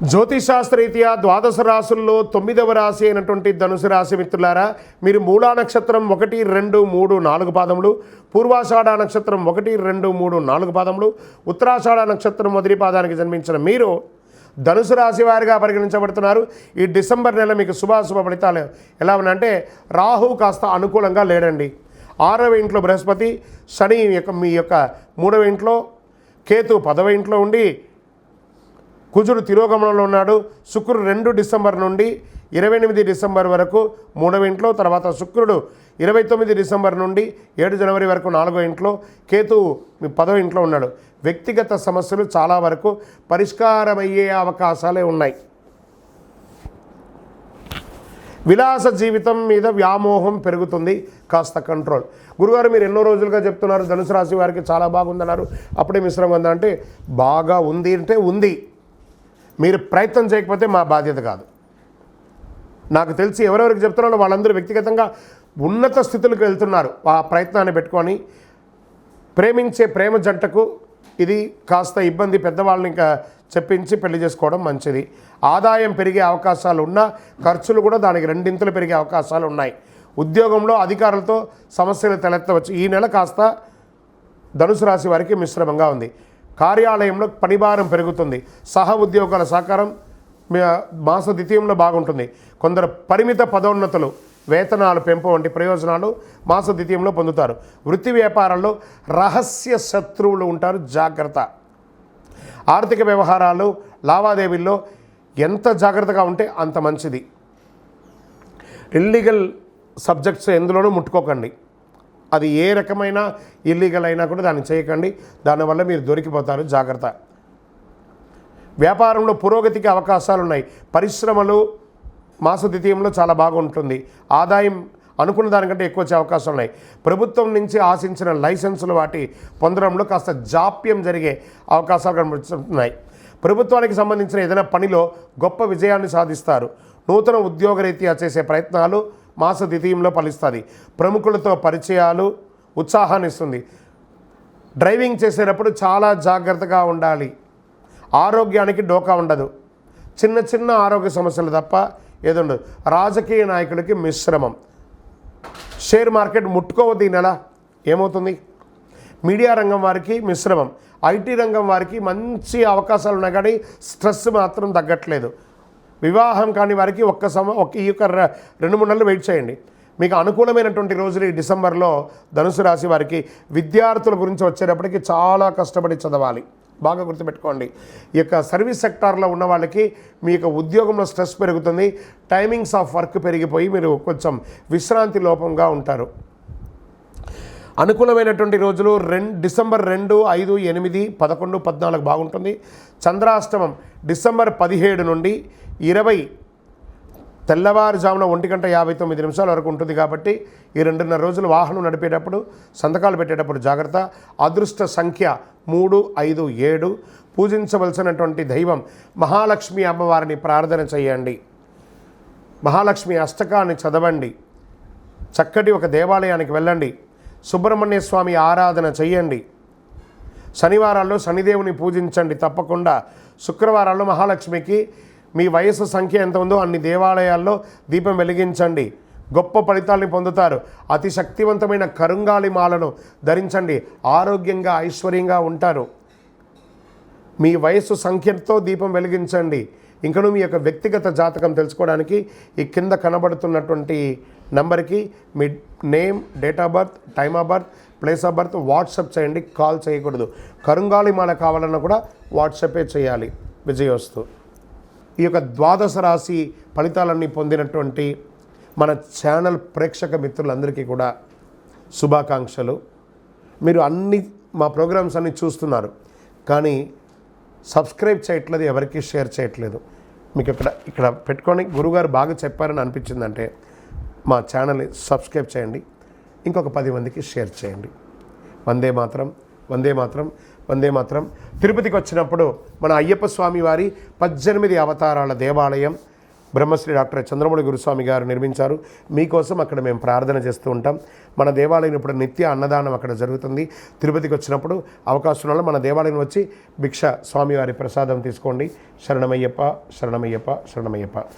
జ్యోతిశాస్త్రరీత్యా ద్వాదశ రాసుల్లో తొమ్మిదవ రాశి అయినటువంటి ధనుసు రాశి మిత్రులారా మీరు మూలా నక్షత్రం ఒకటి రెండు మూడు నాలుగు పాదములు పూర్వాషాఢ నక్షత్రం ఒకటి రెండు మూడు నాలుగు పాదములు ఉత్తరాషాఢ నక్షత్రం మొదటి పాదానికి జన్మించిన మీరు ధనుసు రాశి వారిగా పరిగణించబడుతున్నారు. ఈ డిసెంబర్ నెల మీకు శుభాశుభ ఫలితాలు ఎలా ఉన్నాయంటే రాహు కాస్త అనుకూలంగా లేడండి. ఆరవ ఇంట్లో బృహస్పతి శని యొక్క మీ యొక్క మూడవ ఇంట్లో కేతు పదవ ఇంట్లో ఉండి కుజుడు తిరోగమనంలో ఉన్నాడు. శుక్రుడు రెండు డిసెంబర్ నుండి ఇరవై ఎనిమిది డిసెంబర్ వరకు మూడవ ఇంట్లో తర్వాత శుక్రుడు ఇరవై తొమ్మిది డిసెంబర్ నుండి ఏడు జనవరి వరకు నాలుగో ఇంట్లో కేతువు పదవ ఇంట్లో ఉన్నాడు. వ్యక్తిగత సమస్యలు చాలా వరకు పరిష్కారమయ్యే అవకాశాలే ఉన్నాయి. విలాస జీవితం మీద వ్యామోహం పెరుగుతుంది. కాస్త కంట్రోల్. గురుగారు మీరు ఎన్నో రోజులుగా చెప్తున్నారు ధనుసు రాశి వారికి చాలా బాగుందన్నారు. అప్పుడే మిశ్రమం ఉందా అంటే బాగా ఉంది అంటే ఉంది. మీరు ప్రయత్నం చేయకపోతే మా బాధ్యత కాదు. నాకు తెలిసి ఎవరెవరికి చెప్తున్నారో వాళ్ళందరూ వ్యక్తిగతంగా ఉన్నత స్థితులకు వెళ్తున్నారు. ఆ ప్రయత్నాన్ని పెట్టుకొని ప్రేమించే ప్రేమ జంటకు ఇది కాస్త ఇబ్బంది పెద్దవాళ్ళని ఇంకా చెప్పించి పెళ్ళి చేసుకోవడం మంచిది. ఆదాయం పెరిగే అవకాశాలు ఉన్నా ఖర్చులు కూడా దానికి రెండింతలు పెరిగే అవకాశాలు ఉన్నాయి. ఉద్యోగంలో అధికారులతో సమస్యలు తలెత్తవచ్చు. ఈ నెల కాస్త ధనుసు రాశి వారికి మిశ్రమంగా ఉంది. కార్యాలయంలో పనిభారం పెరుగుతుంది. సహ ఉద్యోగాల సహకారం మాస ద్వితీయంలో బాగుంటుంది. కొందరు పరిమిత పదోన్నతులు వేతనాలు పెంపు వంటి ప్రయోజనాలు మాస ద్వితీయంలో పొందుతారు. వృత్తి వ్యాపారాల్లో రహస్య శత్రువులు ఉంటారు. జాగ్రత్త. ఆర్థిక వ్యవహారాలు లావాదేవీల్లో ఎంత జాగ్రత్తగా ఉంటే అంత మంచిది. ఇల్లీగల్ సబ్జెక్ట్స్ ఎందులోనూ ముట్టుకోకండి. అది ఏ రకమైన ఇల్లీగల్ అయినా కూడా దాన్ని చేయకండి. దానివల్ల మీరు దొరికిపోతారు. జాగ్రత్త. వ్యాపారంలో పురోగతికి అవకాశాలు ఉన్నాయి పరిశ్రమలు మాస ద్వితీయంలో చాలా బాగుంటుంది. ఆదాయం అనుకున్న దానికంటే ఎక్కువ వచ్చే అవకాశాలు ఉన్నాయి ప్రభుత్వం నుంచి ఆశించిన లైసెన్సులు వాటి పొందడంలో కాస్త జాప్యం జరిగే అవకాశాలు కనిపిస్తున్నాయి ప్రభుత్వానికి సంబంధించిన ఏదైనా పనిలో గొప్ప విజయాన్ని సాధిస్తారు. నూతన ఉద్యోగరీత్యా చేసే ప్రయత్నాలు మాస ద్వితీయంలో ఫలిస్తుంది. ప్రముఖులతో పరిచయాలు ఉత్సాహాన్ని ఇస్తుంది డ్రైవింగ్ చేసేటప్పుడు చాలా జాగ్రత్తగా ఉండాలి. ఆరోగ్యానికి డోకా ఉండదు. చిన్న చిన్న ఆరోగ్య సమస్యలు తప్ప ఏదో ఉండదు. రాజకీయ నాయకులకి మిశ్రమం. షేర్ మార్కెట్ ముట్టుకోవద్దు ఈ నెల. ఏమవుతుంది? మీడియా రంగం వారికి మిశ్రమం. ఐటీ రంగం వారికి మంచి అవకాశాలు ఉన్నాయి కానీ స్ట్రెస్ మాత్రం తగ్గట్లేదు. వివాహం కాని వారికి ఒక్క సమ ఒక ఈ యొక్క రెండు మూడు నెలలు వెయిట్ చేయండి. మీకు అనుకూలమైనటువంటి రోజులు ఈ డిసెంబర్లో ధనుసు రాశి వారికి విద్యార్థుల గురించి వచ్చేటప్పటికి చాలా కష్టపడి చదవాలి. బాగా గుర్తుపెట్టుకోండి. ఈ యొక్క సర్వీస్ సెక్టార్లో ఉన్న వాళ్ళకి మీ యొక్క ఉద్యోగంలో స్ట్రెస్ పెరుగుతుంది. టైమింగ్స్ ఆఫ్ వర్క్ పెరిగిపోయి మీరు కొంచెం విశ్రాంతి లోపంగా ఉంటారు. అనుకూలమైనటువంటి రోజులు రెండు డిసెంబర్ రెండు ఐదు ఎనిమిది పదకొండు పద్నాలుగు బాగుంటుంది. చంద్రాష్టమం డిసెంబర్ పదిహేడు నుండి ఇరవై తెల్లవారుజామున ఒంటి గంట యాభై తొమ్మిది నిమిషాల వరకు ఉంటుంది కాబట్టి ఈ రెండున్నర రోజులు వాహనం నడిపేటప్పుడు సంతకాలు పెట్టేటప్పుడు జాగ్రత్త. అదృష్ట సంఖ్య మూడు ఐదు ఏడు. పూజించవలసినటువంటి దైవం మహాలక్ష్మి అమ్మవారిని ప్రార్థన చేయండి. మహాలక్ష్మి అష్టకాన్ని చదవండి. చక్కటి ఒక దేవాలయానికి వెళ్ళండి. సుబ్రహ్మణ్య స్వామి ఆరాధన చేయండి. శనివారాల్లో శనిదేవుని పూజించండి తప్పకుండా. శుక్రవారాల్లో మహాలక్ష్మికి మీ వయసు సంఖ్య ఎంత ఉందో అన్ని దేవాలయాల్లో దీపం వెలిగించండి. గొప్ప ఫలితాల్ని పొందుతారు. అతి శక్తివంతమైన కరుంగాలి మాలను ధరించండి. ఆరోగ్యంగా ఐశ్వర్యంగా ఉంటారు. మీ వయస్సు సంఖ్యతో దీపం వెలిగించండి. ఇంకను మీ యొక్క వ్యక్తిగత జాతకం తెలుసుకోవడానికి ఈ కింద కనబడుతున్నటువంటి నంబర్కి మీ name date of birth time of birth place of birth WhatsApp చేయండి. కాల్ చేయకూడదు. కరుంగాలి మాల కావాలన్నా కూడా వాట్సపే చేయాలి. విజయోస్తు ఈ యొక్క ద్వాదశ రాశి ఫలితాలన్నీ పొందినటువంటి మన ఛానల్ ప్రేక్షక మిత్రులందరికీ కూడా శుభాకాంక్షలు. మీరు అన్ని మా ప్రోగ్రామ్స్ అన్ని చూస్తున్నారు. కానీ సబ్స్క్రైబ్ చేయట్లేదు ఎవరికి షేర్ చేయట్లేదు. మీకు ఇక్కడ ఇక్కడ పెట్టుకొని గురుగారు బాగా చెప్పారని అనిపించిందంటే మా ఛానల్ని సబ్స్క్రైబ్ చేయండి. ఇంకొక పది మందికి షేర్ చేయండి. వందే మాత్రం వందే మాత్రం. వందే మాత్రం. తిరుపతికి వచ్చినప్పుడు మన అయ్యప్ప స్వామి వారి పద్దెనిమిది అవతారాల దేవాలయం బ్రహ్మశ్రీ డాక్టర్ చంద్రమౌళి గురుస్వామి గారు నిర్మించారు. మీకోసం అక్కడ మేము ప్రార్థన చేస్తూ ఉంటాం. మన దేవాలయం ఇప్పుడు నిత్య అన్నదానం అక్కడ జరుగుతుంది. తిరుపతికి వచ్చినప్పుడు అవకాశం వల్ల మన దేవాలయం వచ్చి భిక్ష స్వామివారి ప్రసాదం తీసుకోండి. శరణమయ్యప్ప శరణమయ్యప్ప శరణమయ్యప్ప.